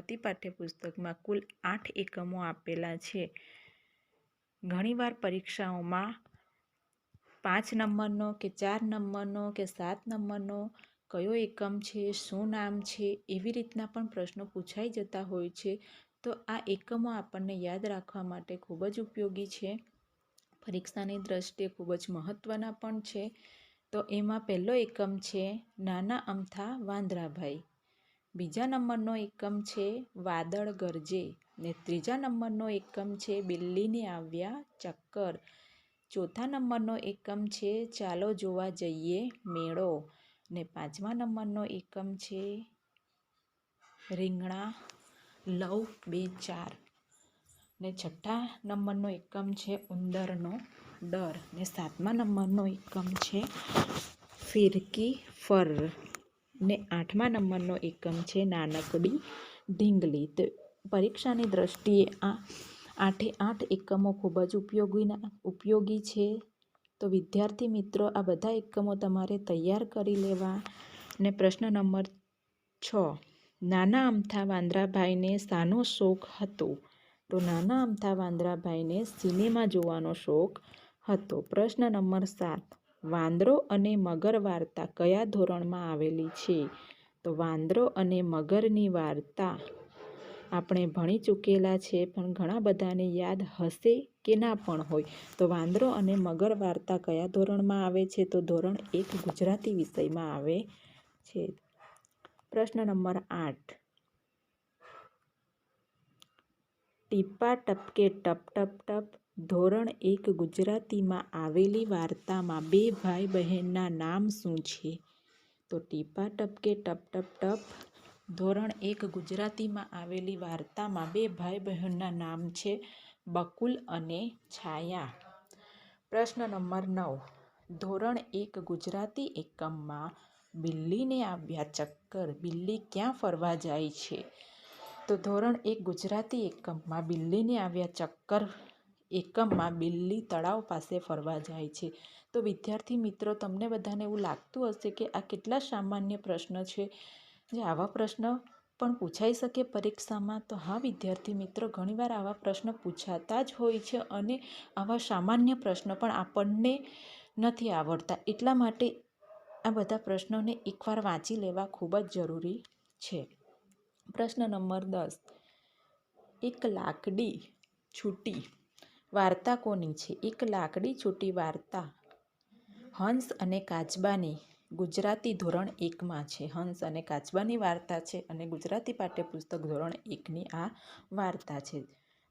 ગુજરાતી પાઠ્યપુસ્તકમાં કુલ આઠ એકમો આપેલા છે. ઘણીવાર પરીક્ષાઓમાં પાંચ નંબરનો કે ચાર નંબરનો કે સાત નંબરનો કયો એકમ છે, શું નામ છે, એવી રીતના પણ પ્રશ્નો પૂછાઈ જતા હોય છે. તો આ એકમો આપણને યાદ રાખવા માટે ખૂબ જ ઉપયોગી છે. પરીક્ષાની દ્રષ્ટિએ ખૂબ જ મહત્ત્વના પણ છે. તો એમાં પહેલો એકમ છે, નાના અમથા વાંદરાભાઈ. બીજા નંબરનો એકમ છે વાદળ ગરજે ને ત્રીજા નંબરનો એકમ છે બિલ્લીને આવ્યા ચક્કર. ચોથા નંબરનો એકમ છે ચાલો જોવા જઈએ મેળો ને પાંચમા નંબરનો એકમ છે રીંગણા. લવ બે ચાર. ને છઠ્ઠા નંબરનો એકમ છે ઉંદરનો ડર. ને સાતમા નંબરનો એકમ છે ફિરકી ફર. ને આઠમા નંબરનો એકમ છે નાનકડી ઢીંગલી. તો પરીક્ષાની દ્રષ્ટિએ આ આઠે આઠ એકમો ખૂબ જ ઉપયોગીના ઉપયોગી છે. તો વિદ્યાર્થી મિત્રો, આ બધા એકમો તમારે તૈયાર કરી લેવા. ને પ્રશ્ન નંબર છ. નાના અમથા વાંદરાભાઈને શાનો શોખ હતો? તો નાના અમથા વાંદરાભાઈને સિનેમા જોવાનો શોખ હતો. પ્રશ્ન નંબર સાત. વાંદરો અને મગર વાર્તા કયા ધોરણમાં આવેલી છે? તો વાંદરો અને મગરની વાર્તા આપણે ભણી ચૂકેલા છે, પણ ઘણા બધાને યાદ હશે કે ના પણ હોય. તો વાંદરો અને મગર વાર્તા કયા ધોરણમાં આવે છે? તો ધોરણ એક ગુજરાતી વિષયમાં આવે છે. પ્રશ્ન નંબર આઠ. ટીપા ટપકે ટપ ટપ ટપ, ધોરણ એક ગુજરાતીમાં આવેલી વાર્તામાં બે ભાઈ બહેનના નામ શું છે? તો ટીપા ટપકે ટપ ટપ ટપ, ધોરણ એક ગુજરાતીમાં આવેલી વાર્તામાં બે ભાઈ બહેનના નામ છે બકુલ અને છાયા. પ્રશ્ન નંબર નવ. ધોરણ એક ગુજરાતી એકમમાં બિલ્લીને આવ્યા ચક્કર, બિલ્લી ક્યાં ફરવા જાય છે? તો ધોરણ એક ગુજરાતી એકમમાં બિલ્લીને આવ્યા ચક્કર એકમમાં બિલ્લી તળાવ પાસે ફરવા જાય છે. તો વિદ્યાર્થી મિત્રો, તમને બધાને એવું લાગતું હશે કે આ કેટલા સામાન્ય પ્રશ્ન છે? જે આવા પ્રશ્ન પણ પૂછાઈ શકે પરીક્ષામાં? તો હા વિદ્યાર્થી મિત્રો, ઘણીવાર આવા પ્રશ્ન પૂછાતા જ હોય છે અને આવા સામાન્ય પ્રશ્ન પણ આપણને નથી આવડતા. એટલા માટે આ બધા પ્રશ્નોને એકવાર વાંચી લેવા ખૂબ જ જરૂરી છે. પ્રશ્ન નંબર દસ. એક લાકડી છૂટી વાર્તા કોની છે? એક લાકડી છૂટી વાર્તા હંસ અને કાચબાની ગુજરાતી ધોરણ એકમાં છે. હંસ અને કાચબાની વાર્તા છે અને ગુજરાતી પાઠ્યપુસ્તક ધોરણ એકની આ વાર્તા છે.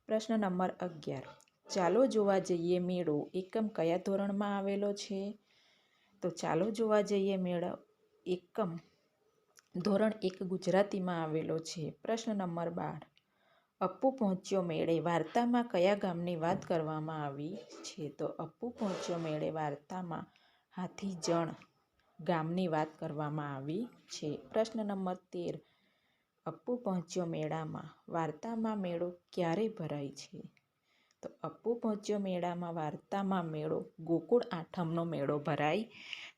પ્રશ્ન નંબર અગિયાર. ચાલો જોવા જઈએ મેળો. એકમ કયા ધોરણમાં આવેલો છે? તો ચાલો જોવા જઈએ મેળો. એકમ ધોરણ એક ગુજરાતીમાં આવેલો છે. પ્રશ્ન નંબર બાર. અપ્પુ પહોંચ્યો મેળે વાર્તામાં કયા ગામની વાત કરવામાં આવી છે? તો અપ્પુ પહોંચ્યો મેળે વાર્તામાં હાથી જણ ગામની વાત કરવામાં આવી છે. પ્રશ્ન નંબર તેર. અપ્પુ પહોંચ્યો મેળામાં વાર્તામાં મેળો ક્યારે ભરાય છે? તો અપ્પુ પહોંચ્યો મેળામાં વાર્તામાં મેળો ગોકુળ આઠમનો મેળો ભરાય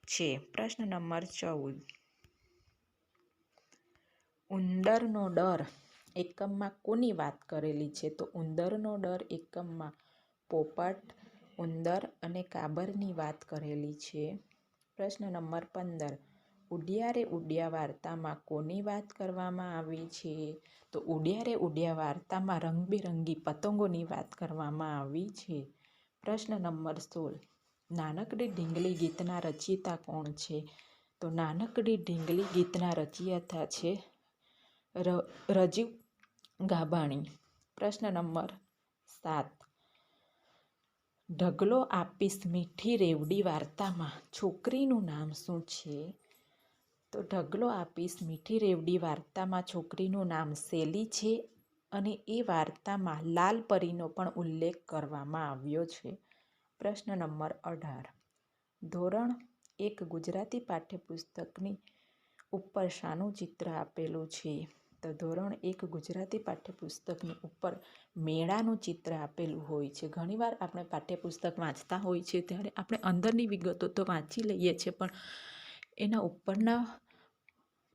છે. પ્રશ્ન નંબર ચૌદ. ઉંદરનો ડર એકમમાં કોની વાત કરેલી છે? તો ઉંદરનો ડર એકમમાં પોપટ, ઉંદર અને કાબરની વાત કરેલી છે. પ્રશ્ન નંબર પંદર. ઉડિયારે ઉડિયા વાર્તામાં કોની વાત કરવામાં આવી છે? તો ઉડિયારે ઉડિયા વાર્તામાં રંગબેરંગી પતંગોની વાત કરવામાં આવી છે. પ્રશ્ન નંબર સોળ. નાનકડી ઢીંગલી ગીતના રચયિતા કોણ છે? તો નાનકડી ઢીંગલી ગીતના રચયિતા છે રજીવ ગાબાણી. પ્રશ્ન નંબર સાત. ઢગલો આપીશ મીઠી રેવડી વાર્તામાં. છોકરીનું નામ શું છે? તો ઢગલો આપીશ મીઠી રેવડી વાર્તામાં છોકરીનું નામ શેલી છે અને એ વાર્તામાં લાલ પરીનો પણ ઉલ્લેખ કરવામાં આવ્યો છે. પ્રશ્ન નંબર અઢાર. ધોરણ એક ગુજરાતી પાઠ્યપુસ્તકની ઉપર શાનું ચિત્ર આપેલું છે? તો ધોરણ એક ગુજરાતી પાઠ્યપુસ્તકની ઉપર મેળાનું ચિત્ર આપેલું હોય છે. ઘણીવાર આપણે પાઠ્યપુસ્તક વાંચતા હોય છે, ત્યારે આપણે અંદરની વિગતો તો વાંચી લઈએ છીએ, પણ એના ઉપરના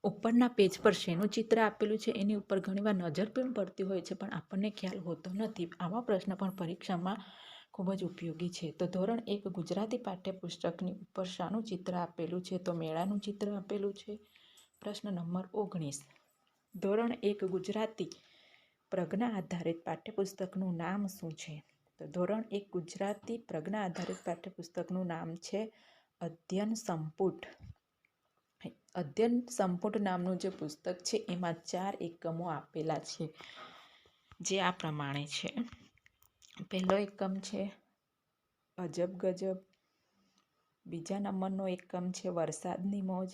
ઉપરના પેજ પર શેનું ચિત્ર આપેલું છે, એની ઉપર ઘણીવાર નજર પણ પડતી હોય છે, પણ આપણને ખ્યાલ હોતો નથી. આવા પ્રશ્ન પણ પરીક્ષામાં ખૂબ જ ઉપયોગી છે. તો ધોરણ એક ગુજરાતી પાઠ્યપુસ્તકની ઉપર શાનું ચિત્ર આપેલું છે? તો મેળાનું ચિત્ર આપેલું છે? પ્રશ્ન નંબર ઓગણીસ. ધોરણ એક ગુજરાતી પ્રજ્ઞા આધારિત પાઠ્યપુસ્તકનું નામ શું છે? તો ધોરણ એક ગુજરાતી પ્રજ્ઞા આધારિત પાઠ્યપુસ્તકનું નામ છે અધ્યયન સંપુટ. અધ્યયન સંપુટ નામનું જે પુસ્તક છે એમાં ચાર એકમો આપેલા છે જે આ પ્રમાણે છે. પહેલો એકમ છે અજબ ગજબ. બીજા નંબરનો એકમ છે વરસાદની મોજ.